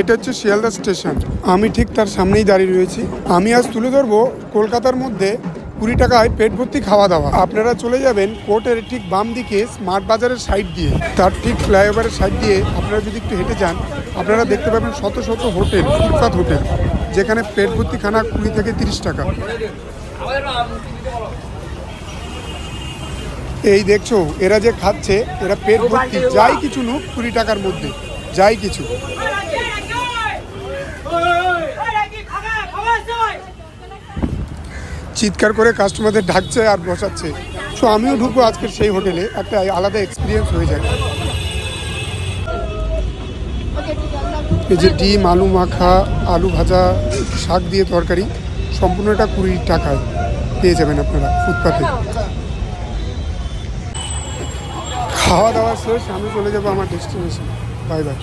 এটা হচ্ছে শিয়ালদা স্টেশন। আমি ঠিক তার সামনেই দাঁড়িয়ে রয়েছি। আমি আজ তুলে ধরবো কলকাতার মধ্যে কুড়ি টাকায় পেট ভর্তি খাওয়া দাওয়া। আপনারা চলে যাবেন কোর্টের ঠিক বাম দিকে স্মার্ট বাজারের সাইড দিয়ে। তার ঠিক ফ্লাইওভারের সাইড দিয়ে আপনারা যদি একটু হেঁটে যান, আপনারা দেখতে পাবেন শত শত হোটেল ফুটপাথ হোটেল, যেখানে পেট ভর্তি খানা কুড়ি থেকে তিরিশ টাকা। এই দেখছ, এরা যে খাচ্ছে, এরা পেট ভর্তি। যাই কিছু নুক কুড়ি টাকার মধ্যে, যাই কিছু। চিৎকার করে কাস্টমারদের ডাকছে আর বসাচ্ছে। সো আমিও ঢুকবো আজকের সেই হোটেলে একটা আলাদা এক্সপিরিয়েন্স হয়ে যায়। এই যে ডিম, আলু মাখা, আলু ভাজা, শাক দিয়ে তরকারি, সম্পূর্ণটা কুড়ি টাকায় পেয়ে যাবেন আপনারা ফুটপাতে। খাওয়া দাওয়া শেষ, আমি চলে যাব আমার ডেস্টিনেশন বাই বাই